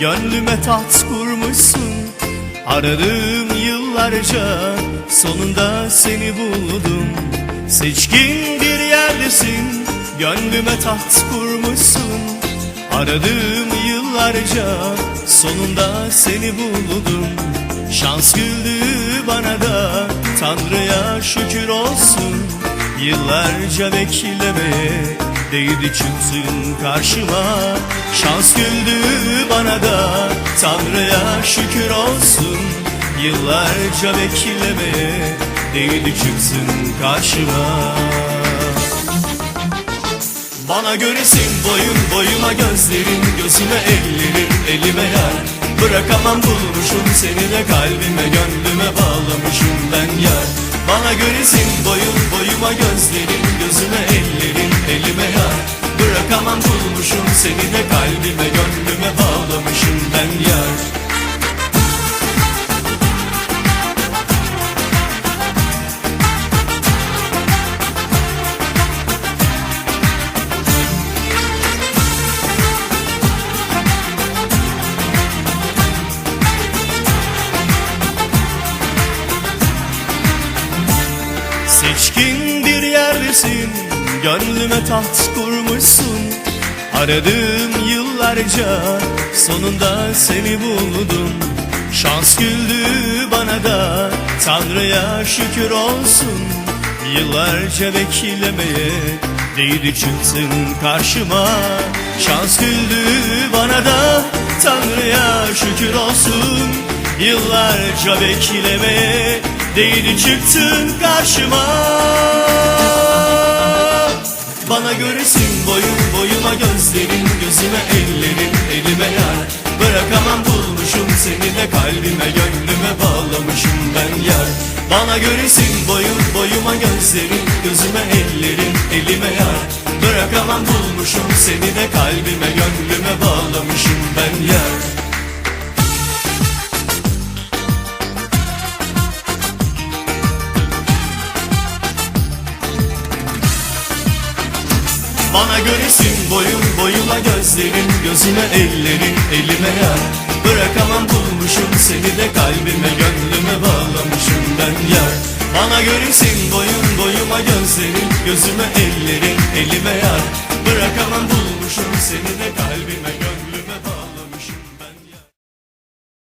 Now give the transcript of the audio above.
Gönlüme taht kurmuşsun. Aradım yıllarca Sonunda seni buldum. Seçkin bir yerdesin Gönlüme taht kurmuşsun. Aradım yıllarca Sonunda seni buldum. Şans güldü bana da Tanrı'ya şükür olsun. Yıllarca beklemeye Değdi çıksın karşıma. Şans güldü bana da Tanrı'ya şükür olsun. Yıllarca beklemeye Değdi çıksın karşıma. Bana göresin boyun boyuma gözlerin Gözüme ellerin elime yar Bırakamam bulmuşum seni de kalbime Gönlüme bağlamışım ben yar. Bana göresin boyun boyuma gözlerin Gözüme ellerin elime yar. Bırakamam bulmuşum seni de kalbime Seçkin bir yerdesin Gönlüme taht kurmuşsun. Aradım yıllarca Sonunda seni buldum. Şans güldü bana da Tanrı'ya şükür olsun. Yıllarca beklemeye Değdi çıksın karşıma. Şans güldü bana da Tanrı'ya şükür olsun. Yıllarca beklemeye Değdi çıktın karşıma. Bana göresin boyun boyuma gözlerin Gözüme ellerin elime yar. Bırakamam bulmuşum seni de kalbime Gönlüme bağlamışım ben yar. Bana göresin boyun boyuma gözlerin Gözüme ellerin elime yar. Bırakamam bulmuşum seni de kalbime Gönlüme bağlamışım ben yar Bana göresin boyun boyuma gözlerin Gözüme ellerin elime yar. Bırakamam bulmuşum seni de kalbime Gönlüme bağlamışım ben yar. Bana göresin boyun boyuma gözlerin Gözüme ellerin elime yar